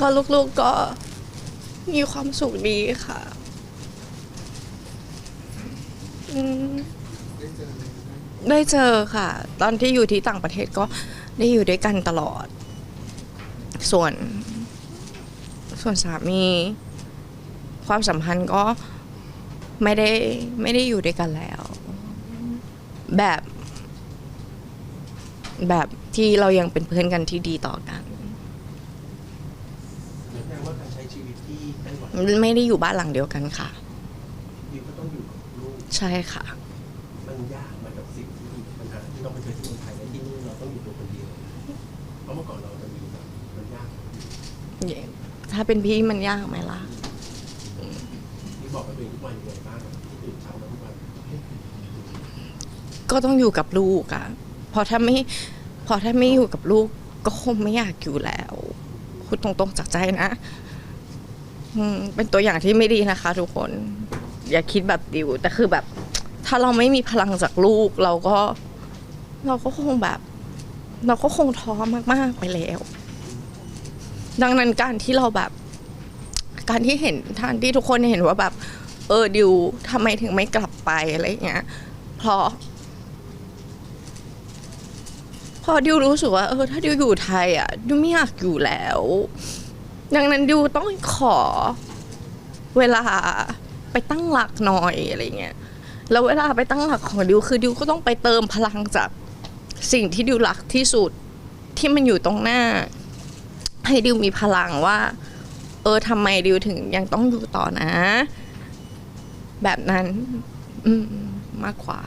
ก็ลูกๆก็มีความสุขดีค่ะ อืมได้เจอค่ะ ตอนที่อยู่ที่ต่างประเทศก็ได้อยู่ด้วยกันตลอด ส่วน ส่วนสามี ความสัมพันธ์ก็ไม่ได้ไม่ได้อยู่ด้วยกันแล้ว แบบ แบบที่เรายังเป็นเพื่อนกันที่ดีต่อกัน แสดงว่าการใช้ชีวิตที่ ไต้หวันไม่ได้อยู่บ้านหลังเดียวกันค่ะ ดิวก็ต้องอยู่กับลูกใช่ค่ะ มันยากเหมือนกับสิ่งที่ปัญหาที่ต้องไปเจอที่เมืองไทยและที่นี่เราต้องอยู่ตัวคนเดียวเพราะเมื่อก่อนเราจะมีแบบมันยากถ้าเป็นพี่มันยากไหมล่ะ ที่บอกกับตัวเองทุกวันยังไงบ้างที่ตื่นเช้ามาทุกวันก็ต้องอยู่กับลูกอะเพอถ้าไม่พอถ้าไม่อยู่กับลูกก็คงไม่อยากอยู่แล้วพูดตรงๆจากใจนะ อืมเป็นตัวอย่างที่ไม่ดีนะคะ ทุกคน อย่าคิดแบบดิวแต่คือแบบ ถ้าเราไม่มีพลังจากลูก เราก็ เราก็คงแบบ เราก็คงท้อมากๆไปแล้ว ดังนั้นการที่เราแบบ การที่เห็นท่านที่ทุกคนเห็นว่าแบบ เออดิวทำไมถึงไม่กลับไปอะไรอย่างเงี้ยเพราะพอดิวรู้สึกว่าเออถ้าดิวอยู่ไทยอะดิวไม่อยากอยู่แล้ว ดังนั้นดิวต้องขอเวลาไปตั้งหลักหน่อยอะไรเงี้ยแล้วเวลาไปตั้งหลักของดิวคือดิวก็ต้องไปเติมพลังจากสิ่งที่ดิวรักที่สุดที่มันอยู่ตรงหน้า ให้ดิวมีพลังว่า เออทำไมดิวถึงยังต้องอยู่ต่อนะ แบบนั้นมมากกว่า